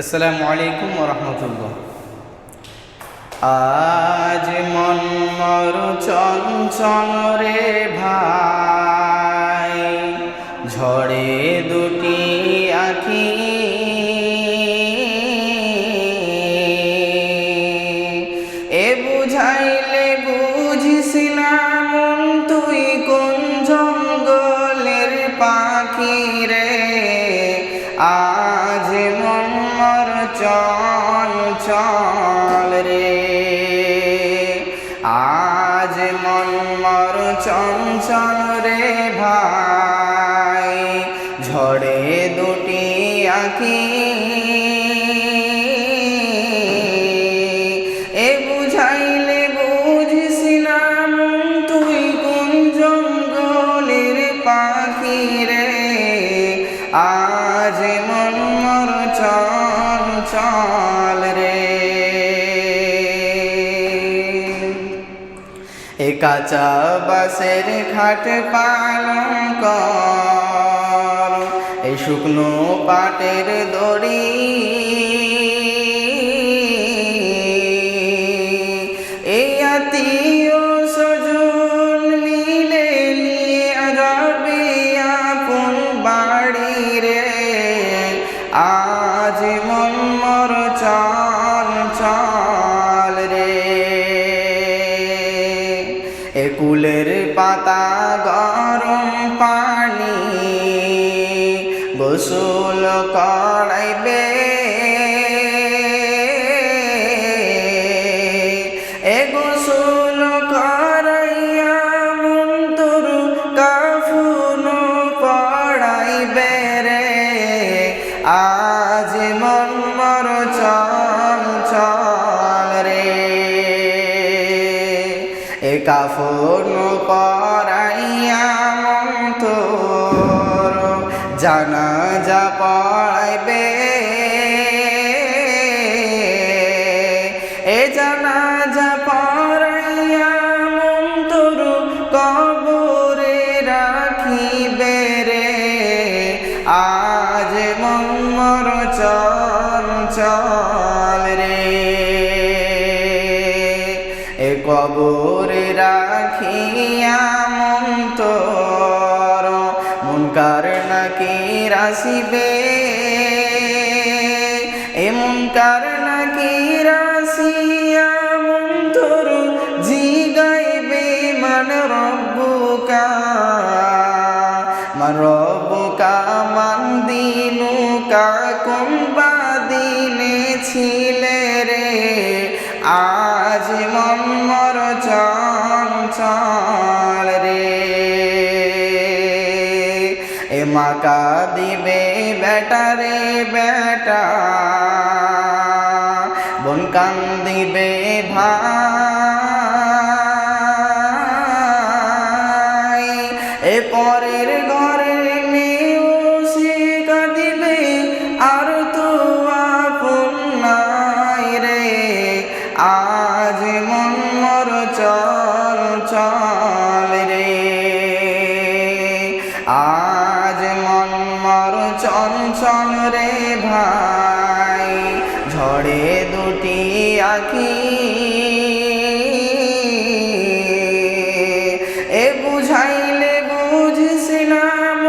আসসালামু আলাইকুম রহমতুল্লাহ। আজ মন মর চঞ্চল রে ভাই। চল চল রে। আজ মন মর চঞ্চল রে ভাই, ঝড়ে দুটি আঁকি এ বুঝাইলে কোন জঙ্গলের পাখি রে? কাঁচা বাসের খাট পালন কর। এই শুকনো পাটের দড়ি একুলের পাতা গরম পানি গোসল করাইবে। এ গোসল করাইয়া মন্তর কাফুন রে। আজ মর এ কাফন পরাইয়া মন্তর জানা যা পড়াইবে। এ জানা যা পড়াইয়া মন্তর কবরে রাখিবে রে। আজ মর কবরে রাখিয়া মন্তর। মুনকার নাকি রাশিবে এ মুনকার নাকি রাশিয়া মন্তর? জিগাইবে মান রব্বুকা। মান রব্বুকা মান দিনুকা। কোন বাদিনে ছিলে রে? আজ মন মর চল চল রে। এ মাকা দিবে বেটা রে বেটা। বন কান দিবে ভাই। এ পরের ঘরের চল চল রে ভাই, ঝড়ে দুটি আঁকি এ বুঝাইলে বুঝছিলাম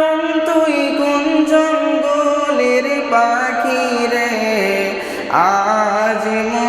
তুই কোন জঙ্গলের পাখি রে? আজ মন